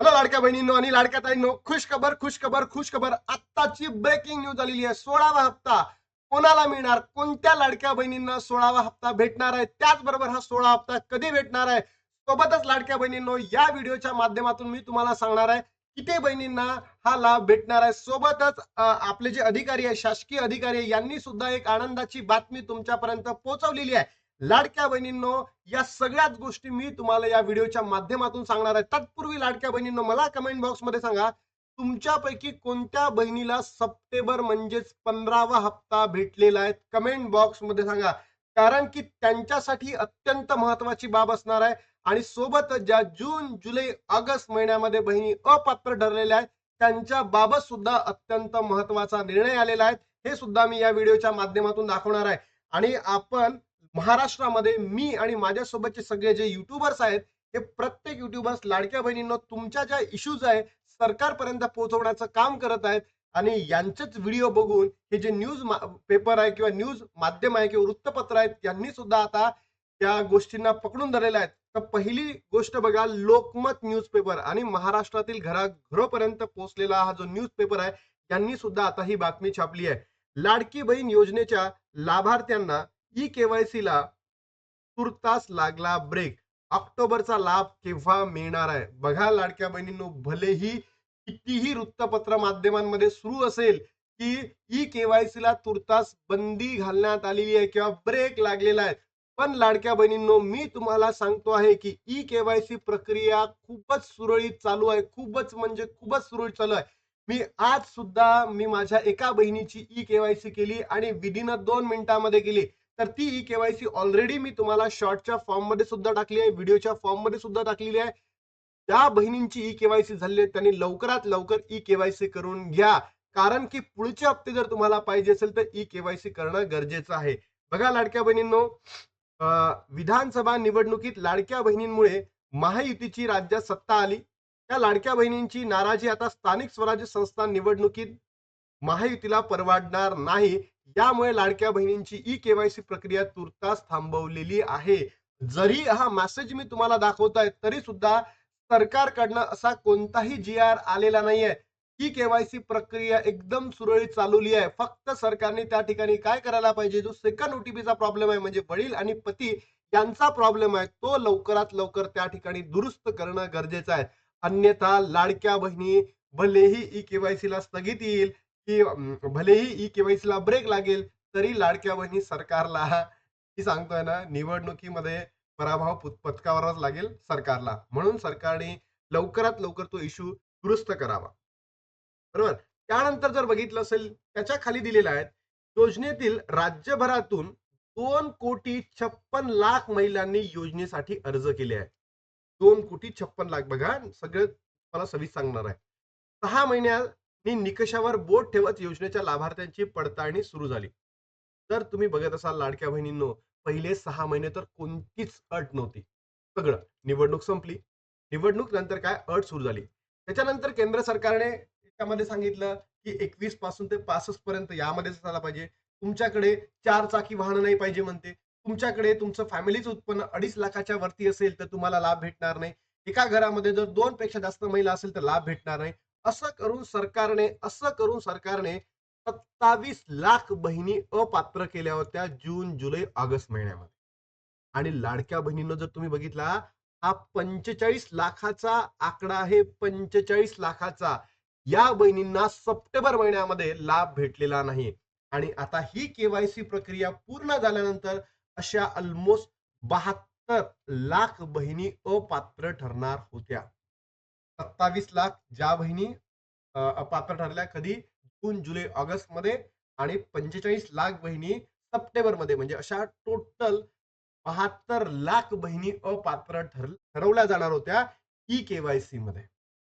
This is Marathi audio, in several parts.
हॅलो लाडक्या बहिणींनो आणि लाडक्या ताईंनो खुश खबर खुश खबर खुश खबर आत्ताची ब्रेकिंग न्यूज आलेली आहे. सोळावा हप्ता कोणाला मिळणार? कोणत्या लाडक्या बहिणींना सोळावा हप्ता भेटणार आहे? त्याचबरोबर हा सोळा हप्ता कधी भेटणार आहे? सोबतच लाडक्या बहिणींनो या व्हिडिओच्या माध्यमातून मी तुम्हाला सांगणार आहे किती बहिणींना हा लाभ भेटणार आहे? सोबतच आपले जे अधिकारी आहे शासकीय अधिकारी यांनी सुद्धा एक आनंदाची बातमी तुमच्यापर्यंत पोहोचवलेली आहे. लाडक्या बहिणींनो या सगळ्याच गोष्टी मी तुम्हाला या व्हिडिओच्या माध्यमातून सांगणार आहे. तत्पूर्वी लाडक्या बहिणींनो मला कमेंट बॉक्समध्ये सांगा तुमच्यापैकी कोणत्या बहिणीला सप्टेंबर म्हणजेच पंधरावा हप्ता भेटलेला आहे? कमेंट बॉक्समध्ये सांगा. कारण की त्यांच्यासाठी अत्यंत महत्वाची बाब असणार आहे. आणि सोबतच ज्या जून जुलै ऑगस्ट महिन्यामध्ये बहिणी अपात्र ठरलेल्या आहेत त्यांच्या बाबत सुद्धा अत्यंत महत्त्वाचा निर्णय आलेला आहे. हे सुद्धा मी या व्हिडिओच्या माध्यमातून दाखवणार आहे. आणि आपण महाराष्ट्रामध्ये मी आणि माझ्यासोबतचे सगळे जे युट्यूबर्स आहेत हे प्रत्येक युट्यूबर्स लाडक्या बहिणींना तुमच्या ज्या इश्यूज आहे सरकारपर्यंत पोहोचवण्याचं काम करत आहेत आणि यांचेच व्हिडिओ बघून हे जे न्यूज पेपर आहे किंवा न्यूज माध्यम आहे किंवा वृत्तपत्र आहेत त्यांनी सुद्धा आता त्या गोष्टींना पकडून धरलेल्या आहेत. तर पहिली गोष्ट बघा लोकमत न्यूज पेपर आणि महाराष्ट्रातील घराघरोपर्यंत पोहोचलेला हा जो न्यूज पेपर आहे त्यांनी सुद्धा आता ही बातमी छापली आहे. लाडकी बहीण योजनेच्या लाभार्थ्यांना ई केवायसी ला तुर्तास लागला ब्रेक ऑक्टोबरचा लाभ केव्हा मिळणार आहे? बघा लाडक्या बहिणींनो भलेही कितीही वृत्तपत्र माध्यमांमध्ये सुरू असेल की ई केवायसी ला तुर्तास बंदी घालण्यात आलेली आहे किंवा ब्रेक लागलेला आहे. पण लाडक्या बहिणींनो मी तुम्हाला सांगतो आहे की ई केवायसी प्रक्रिया खूपच सुरळीत चालू आहे. खूपच म्हणजे खूपच सुरळीत चालू आहे. मी आज सुद्धा मी माझ्या एका बहिणीची ई केवायसी केली आणि विदिन दोन मिनिटांमध्ये केली. तर ती ई केवायसी ऑलरेडी मी तुम्हाला शॉर्टच्या फॉर्ममध्ये सुद्धा टाकली आहे व्हिडिओच्या फॉर्ममध्ये सुद्धा टाकलेली आहे. त्या बहिणींची ई केवायसी झाली आहे त्यांनी लवकरात लवकर ई केवायसी करून घ्या. कारण की पुढचे हप्ते जर तुम्हाला पाहिजे असेल तर ई केवायसी करणं गरजेचं आहे. बघा लाडक्या बहिणींनो विधानसभा निवडणुकीत लाडक्या बहिणींमुळे महायुतीची राज्यात सत्ता आली. त्या लाडक्या बहिणींची नाराजी आता स्थानिक स्वराज्य संस्था निवडणुकीत महायुतीला परवडणार नाही. यामुळे लाडक्या बहिणींची ई केवायसी प्रक्रिया तुर्तास थांबवलेली आहे. जरी हा मेसेज मी तुम्हाला दाखवताय तरी सुद्धा सरकारकडनं असा कोणताही जी आर आलेला नाहीये. ई केवायसी प्रक्रिया एकदम सुरळीत चालवली आहे. फक्त सरकारने त्या ठिकाणी काय करायला पाहिजे? जो सेकंड ओटीपीचा प्रॉब्लेम आहे म्हणजे वडील आणि पती यांचा प्रॉब्लेम आहे तो लवकरात लवकर त्या ठिकाणी दुरुस्त करणं गरजेचं आहे. अन्यथा लाडक्या बहिणी भलेही ई केवायसी ला स्थगित येईल की भलेही ई केवायसी ला ब्रेक लागेल तरी लाडक्या बहिणी सरकारला मी सांगतोय ना निवडणुकीमध्ये पराभव पुत- लागेल सरकारला. म्हणून सरकारने लवकरात लवकर तो इश्यू दुरुस्त करावा. बरोबर? त्यानंतर जर बघितलं असेल त्याच्याखाली दिलेलं आहे योजनेतील राज्यभरातून दोन कोटी छप्पन लाख महिलांनी योजनेसाठी अर्ज केले आहे दोन कोटी छप्पन लाख बघा सगळं मला सविस्तर सांगणार आहे. सहा महिन्यात निकषावर बोट ठेवत योजनेच्या लाभार्थ्यांची पडताळणी सुरू झाली. तर तुम्ही बघत असाल लाडक्या बहिणींनो पहिले सहा महिने तर कोणतीच अट नव्हती. सगळं. निवडणूक संपली. निवडणूक नंतर काय? अट सुरू झाली. त्याच्यानंतर केंद्र सरकारने त्यामध्ये सांगितलं की एकवीसपासून ते पासष्ट पर्यंत यामध्येच असायला पाहिजे. तुमच्याकडे चार चाकी वाहन नाही पाहिजे म्हणते. तुमच्याकडे तुमचं फॅमिलीचं उत्पन्न अडीच लाखाच्या वरती असेल तर तुम्हाला लाभ भेटणार नाही. एका घरामध्ये जर दोन पेक्षा जास्त महिला असेल तर लाभ भेटणार नाही. असं करून सरकारने असं करून सरकारने सत्तावीस लाख बहिणी अपात्र केल्या होत्या जून जुलै ऑगस्ट महिन्यामध्ये. आणि लाडक्या बहिणींनो जर तुम्ही बघितला हा पंचेचाळीस लाखाचा आकडा आहे. पंचेचाळीस लाखाचा. या बहिणींना सप्टेंबर महिन्यामध्ये लाभ भेटलेला नाही. आणि आता ही केवायसी प्रक्रिया पूर्ण झाल्यानंतर अशा ऑलमोस्ट बहात्तर लाख बहिणी अपात्र ठरणार होत्या. सत्तावीस लाख ज्या बहिणी पात्र अपात्र ठरल्या कधी? जून जुलै ऑगस्टमध्ये आणि पंचेचाळीस लाख बहिणी सप्टेंबरमध्ये म्हणजे अशा टोटल बहात्तर लाख बहिणी अपात्र ठरवल्या जाणार होत्या ई केवायसी मध्ये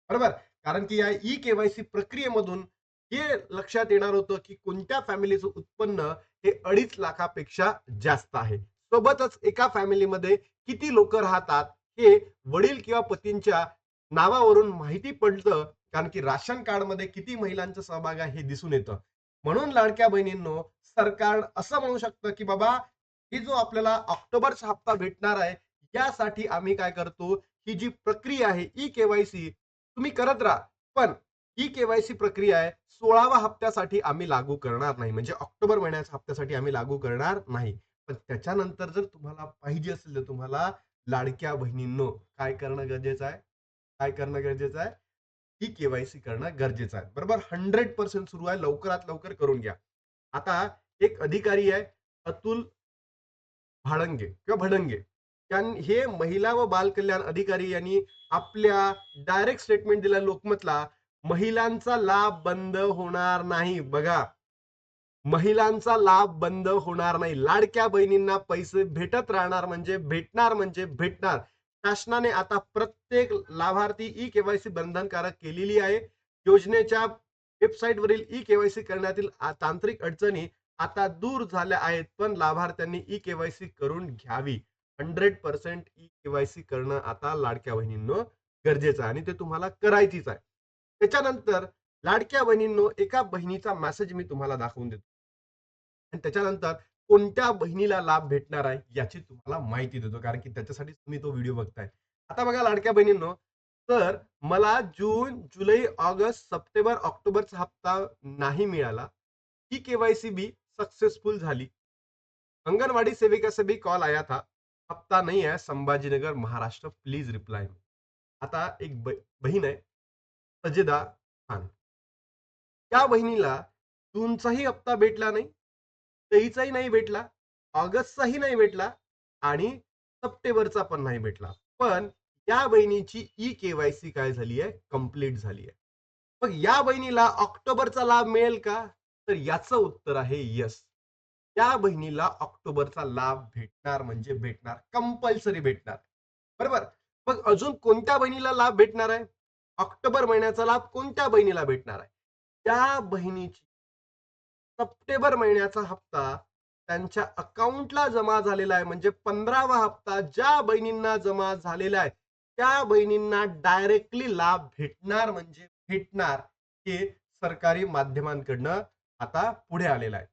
बरोबर? कारण की या ई केवायसी प्रक्रियेमधून हे लक्षात येणार होतं की कोणत्या फॅमिलीचं उत्पन्न हे अडीच लाखापेक्षा जास्त आहे. सोबतच एका फॅमिलीमध्ये किती लोक राहतात हे वडील किंवा पतींच्या नावावरून माहिती पडतं कारण की राशन कार्डमध्ये किती महिलांचा सहभाग आहे हे दिसून येतं. म्हणून लाडक्या बहिणींनो सरकार असं म्हणू शकतं की बाबा ही जो आपल्याला ऑक्टोबरचा हप्ता भेटणार आहे यासाठी आम्ही काय करतो ही जी प्रक्रिया आहे ई केवायसी तुम्ही करत राहा. पण ई केवायसी प्रक्रिया आहे सोळावा हप्त्यासाठी आम्ही लागू करणार नाही. म्हणजे ऑक्टोबर महिन्याच्या हप्त्यासाठी आम्ही लागू करणार नाही. पण त्याच्यानंतर जर तुम्हाला पाहिजे असेल तर तुम्हाला लाडक्या बहिणींनो काय करणं गरजेचं आहे? काय करणं गरजेचं आहे? ही केवायसी करणं गरजेचं आहे. बरोबर? हंड्रेड पर्सेंट सुरू आहे. लवकरात लवकर करून घ्या. आता एक अधिकारी आहे अतुल भाडंगे किंवा भडंगे. हे महिला व बाल कल्याण अधिकारी यांनी आपल्या डायरेक्ट स्टेटमेंट दिला लोकमतला महिलांचा लाभ बंद होणार नाही. बघा. महिलांचा लाभ बंद होणार नाही. लाडक्या बहिणींना पैसे भेटत राहणार म्हणजे भेटणार म्हणजे भेटणार. शासनाने आता प्रत्येक लाभार्थी ई केवायसी बंधनकारक केलेली आहे. योजनेच्या वेबसाईट वरील ई केवायसी करण्यातील तांत्रिक अडचणी आता दूर झाल्या आहेत पण लाभार्थ्यांनी ई केवायसी करून घ्यावी. हंड्रेड पर्सेंट ई केवायसी करणं आता लाडक्या बहिणींनो गरजेचं आहे आणि ते तुम्हाला करायचीच आहे. त्याच्यानंतर लाडक्या बहिणींनो एका बहिणीचा मेसेज मी तुम्हाला दाखवून देतो. आणि त्याच्यानंतर कोणत्या बहिणीला लाभ भेटणार आहे याची तुम्हाला माहिती देतो. कारण की त्याच्यासाठी तुम्ही तो व्हिडिओ बघताय. आता बघा लाडक्या बहिणींनो तर मला जून जुलै ऑगस्ट सप्टेंबर ऑक्टोबरचा हप्ता नाही मिळाला. ही केवायसी बी सक्सेसफुल झाली. अंगनवाड़ी सेविका से भी कॉल आया था. हफ्ता नहीं है संभाजीनगर महाराष्ट्र प्लीज रिप्लाय आता एक बहीण आहे सजेदा खान. त्या बहिणीला तुमचाही हप्ता भेटला नाही. तेईचाही नाही भेटला ऑगस्टचाही नाही भेटला आणि सप्टेंबरचा पण नाही भेटला. पण या बहिणीची ई केवायसी काय झाली आहे? कंप्लीट झाली आहे. मग या बहिणीला ऑक्टोबरचा लाभ मिळेल का? तर याचं उत्तर आहे यस. त्या बहिणीला ऑक्टोबरचा लाभ भेटणार म्हणजे भेटणार कंपल्सरी भेटणार. बरोबर? मग अजून कोणत्या बहिणीला लाभ भेटणार आहे? ऑक्टोबर महिन्याचा लाभ कोणत्या बहिणीला भेटणार आहे? त्या बहिणीची सप्टेंबर महिन्याचा हप्ता त्यांच्या अकाउंटला जमा झालेला आहे. म्हणजे पंधरावा हप्ता ज्या बहिणींना जमा झालेला आहे त्या बहिणींना डायरेक्टली लाभ भेटणार म्हणजे भेटणार हे सरकारी माध्यमांकडनं आता पुढे आलेलं आहे.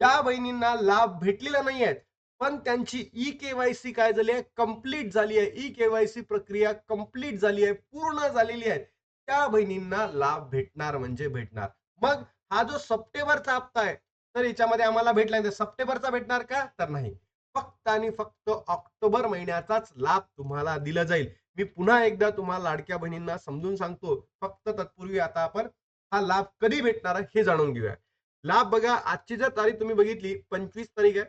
त्या बहिणींना लाभ भेटलेला नाही आहेत पण त्यांची ई केवायसी काय झाली आहे? कंप्लीट झाली आहे. ई केवायसी प्रक्रिया कंप्लीट झाली आहे पूर्ण झालेली आहे. त्या बहिणींना लाभ भेटणार म्हणजे भेटणार. मग हा जो सप्टेंबरचा हप्ता आहे तर याच्यामध्ये आम्हाला भेटला नाही सप्टेंबरचा भेटणार का? तर नाही. फक्त आणि फक्त ऑक्टोबर महिन्याचाच लाभ तुम्हाला दिला जाईल. मी पुन्हा एकदा तुम्हाला लाडक्या बहिणींना समजून सांगतो फक्त तत्पूर्वी आता आपण हा लाभ कधी भेटणार हे जाणून घेऊया. लाभ बघा आजची जर तारीख तुम्ही बघितली पंचवीस तारीख आहे.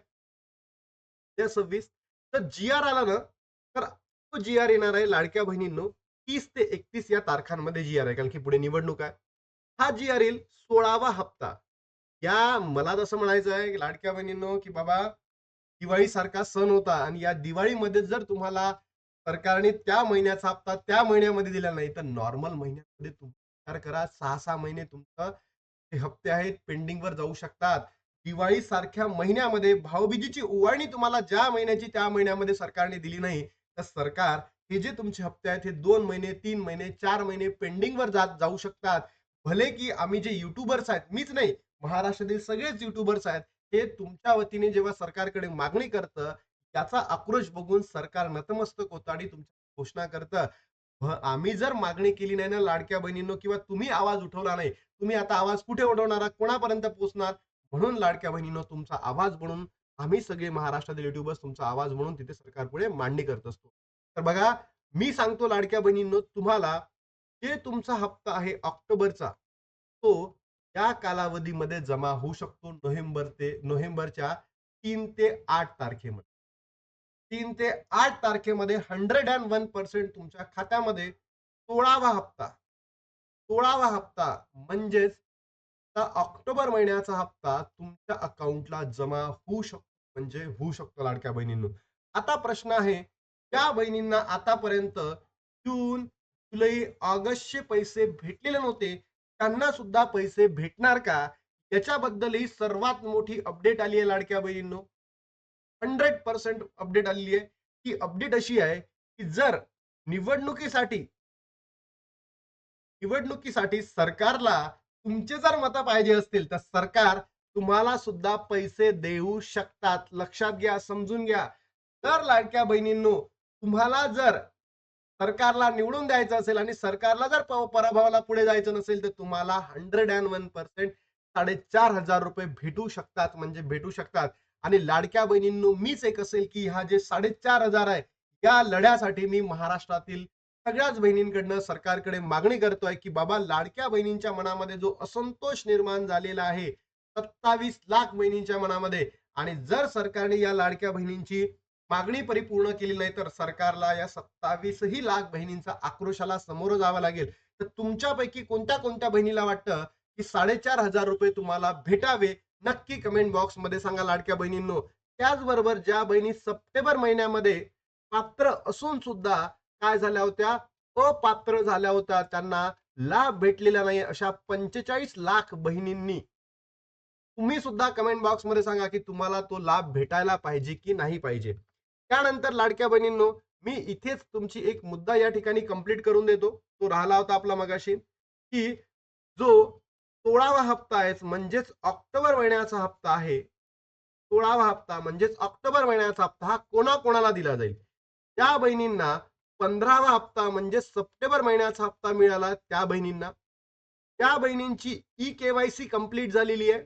त्या सव्वीस. तर जी आर आला ना तर तो जी आर येणार आहे लाडक्या बहिणींनो तीस ते एकतीस या तारखांमध्ये जी आर आहे. कारण की पुढे निवडणूक आहे. हा जी आर येईल सोळावा हप्ता. या मला जसं म्हणायचं आहे लाडक्या बहिणींनो की बाबा दिवाळी सारखा सण होता आणि या दिवाळीमध्ये जर तुम्हाला सरकारने त्या महिन्याचा हप्ता त्या महिन्यामध्ये दिला नाही तर नॉर्मल महिन्यामध्ये तुम्ही विचार करा सहा सहा महिने तुमचं ते हप्ते आहेत पेंडिंगवर जाऊ शकतात. दिवाळी सारख्या महिन्यामध्ये भाऊबीजीची उवाळणी तुम्हाला ज्या महिन्याची त्या महिन्यामध्ये सरकारने दिली नाही तर सरकार हे जे तुमचे हप्ते आहेत हे दोन महिने तीन महिने चार महिने पेंडिंगवर जात जाऊ शकतात. भले की आम्ही जे युट्यूबर्स आहेत मीच नाही महाराष्ट्रातील सगळेच युट्यूबर्स आहेत हे तुमच्या वतीने जेव्हा सरकारकडे मागणी करतं त्याचा आक्रोश बघून सरकार नतमस्तक होतं आणि तुमच्या घोषणा करतं. आम्ही जर मागणी केली नाही ना लाडक्या बहिणींनो किंवा तुम्ही आवाज उठवला नाही तुम्ही आता आवाज कुठे उठवणार कोणापर्यंत पोहोचणार म्हणून लाडक्या बहिणींनो तुमचा आवाज म्हणून आम्ही सगळे महाराष्ट्रातील युट्यूबर्स तुमचा आवाज म्हणून तिथे सरकारपुढे मांडणी करत असतो. तर बघा मी सांगतो लाडक्या बहिणींनो तुम्हाला जे तुमचा हप्ता आहे ऑक्टोबरचा तो या कालावधीमध्ये जमा होऊ शकतो नोव्हेंबर ते नोव्हेंबरच्या तीन ते आठ तारखेमध्ये. तीन ते आठ तारखेमध्ये हंड्रेड अँड वन पर्सेंट तुमच्या खात्यामध्ये सोळावा हप्ता सोळावा हप्ता म्हणजेच ऑक्टोबर महिन्याचा हप्ता तुमच्या अकाउंटला जमा होऊ शकतो म्हणजे होऊ शकतो लाडक्या बहिणींनो. आता प्रश्न आहे त्या बहिणींना आतापर्यंत जून जुलै ऑगस्टचे पैसे भेटलेले नव्हते त्यांना सुद्धा पैसे भेटणार का? याच्याबद्दलही सर्वात मोठी अपडेट आली आहे लाडक्या बहिणींनो. हंड्रेड पर्सेंट अपडेट आलेली आहे. ती अपडेट अशी आहे की जर निवडणुकीसाठी निवडणुकीसाठी सरकारला तुमचे जर मतं पाहिजे असतील तर सरकार तुम्हाला सुद्धा पैसे देऊ शकतात. लक्षात घ्या समजून घ्या. तर लाडक्या बहिणींनो तुम्हाला जर सरकारला निवडून द्यायचं असेल आणि सरकारला जर पराभवाला पुढे जायचं नसेल तर तुम्हाला हंड्रेड अँड वन पर्सेंट साडेचार हजार रुपये भेटू शकतात म्हणजे भेटू शकतात. आणि लाडक्या बहिणींनो मीच एक असेल की हा जे साडेचार हजार आहे या लढ्यासाठी मी महाराष्ट्रातील सगळ्याच बहिणींकडनं सरकारकडे मागणी करतोय की बाबा लाडक्या बहिणींच्या मनामध्ये जो असंतोष निर्माण झालेला आहे सत्तावीस लाख बहिणींच्या मनामध्ये. आणि जर सरकारने या लाडक्या बहिणींची मागणी परिपूर्ण केली नाही तर सरकारला या सत्तावीसही लाख बहिणींचा आक्रोशाला समोर जावं लागेल. तर तुमच्यापैकी कोणत्या कोणत्या बहिणीला वाटतं की साडेचार हजार रुपये तुम्हाला भेटावे? नक्की कमेंट बॉक्समध्ये सांगा लाडक्या बहिणींनो. त्याचबरोबर ज्या बहिणी सप्टेंबर महिन्यामध्ये पात्र असून सुद्धा काय झाल्या होत्या? अपात्र झाल्या होत्या. त्यांना लाभ भेटलेला नाही अशा पंचेचाळीस लाख बहिणींनी. तुम्ही सुद्धा कमेंट बॉक्समध्ये सांगा की तुम्हाला तो लाभ भेटायला पाहिजे की नाही पाहिजे? त्यानंतर लाडक्या बहिणींनो मी इथेच तुमची एक मुद्दा या ठिकाणी कंप्लीट करून देतो. तो राहिला होता आपला मगाशी की जो सोळावा हप्ता आहे म्हणजेच ऑक्टोबर महिन्याचा हप्ता आहे सोळावा हप्ता म्हणजेच ऑक्टोबर महिन्याचा हप्ता हा कोणाकोणाला दिला जाईल? त्या बहिणींना पंधरावा हप्ता म्हणजे सप्टेंबर महिन्याचा हप्ता मिळाला त्या बहिणींना. त्या बहिणींची ई केवायसी कंप्लीट झालेली आहे.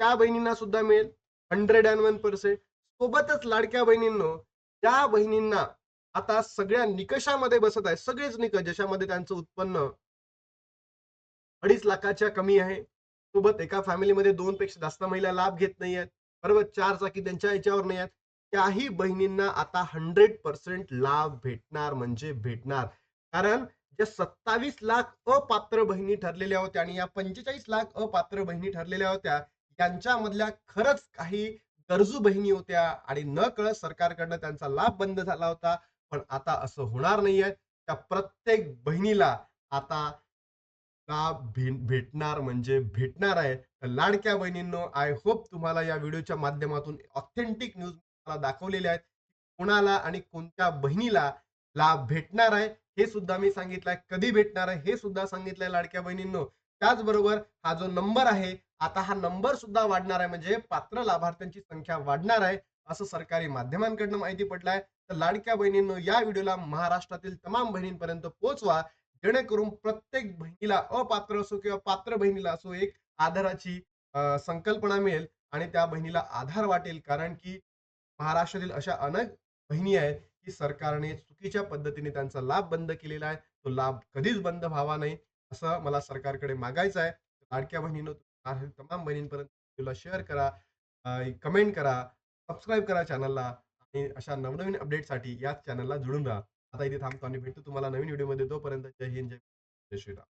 त्या बहिणींना सुद्धा मिळेल हंड्रेड अँड वन पर्सेंट सोबतच लाडक्या बहिणींनो त्या बहिणींना आता सगळ्या निकषामध्ये बसत आहे. सगळेच निकष ज्याच्यामध्ये त्यांचं उत्पन्न अडीच लाखाच्या कमी आहे. सोबत एका फॅमिलीमध्ये दोन पेक्षा जास्त महिला लाभ घेत नाही आहेत बरोबर चार चाकी त्यांच्या याच्यावर नाही आहेत त्याही बहिणींना आता हंड्रेड पर्सेंट लाभ भेटणार म्हणजे भेटणार. कारण ज्या सत्तावीस लाख अपात्र बहिणी ठरलेल्या होत्या आणि या पंचेचाळीस लाख अपात्र बहिणी ठरलेल्या होत्या यांच्यामधल्या खरंच काही गरजू बहिणी होत्या आणि न कळत सरकारकडनं त्यांचा लाभ बंद झाला होता. पण आता असं होणार नाहीये. त्या प्रत्येक बहिणीला आता लाभ भेटणार म्हणजे भेटणार आहे. तर लाडक्या बहिणींनो आय होप तुम्हाला या व्हिडिओच्या माध्यमातून ऑथेंटिक न्यूज मला दाखवलेल्या आहेत. कोणाला आणि कोणत्या बहिणीला लाभ भेटणार आहे हे सुद्धा मी सांगितलंय. कधी भेटणार आहे हे सुद्धा सांगितलंय लाडक्या बहिणींनो. त्याचबरोबर हा जो नंबर आहे आता हा नंबर सुद्धा वाढणार आहे म्हणजे पात्र लाभार्थ्यांची संख्या वाढणार आहे असं सरकारी माध्यमांकडनं माहिती पडलाय तर लाडक्या बहिणींनो या व्हिडिओला महाराष्ट्रातील तमाम बहिणींपर्यंत पोहोचवा जेणेकरून प्रत्येक बहिणीला अपात्र असो किंवा पात्र बहिणीला असो एक आधाराची संकल्पना मिळेल आणि त्या बहिणीला आधार वाटेल. कारण की महाराष्ट्रातील अशा अनेक बहिणी आहेत की सरकारने चुकीच्या पद्धतीने त्यांचा लाभ बंद केलेला आहे. तो लाभ कधीच बंद व्हावा नाही. असं मला सरकारकडे मागायचं आहे. लाडक्या बहिणीनं तमाम बहिणींपर्यंत शेअर करा कमेंट करा सबस्क्राईब करा चॅनलला आणि अशा नवनवीन अपडेटसाठी याच चॅनलला जुळून राहा. आता इथे थांबतो आणि भेटतो तुम्हाला नवीन व्हिडिओमध्ये. तोपर्यंत जय हिंद जय जय श्रीराम.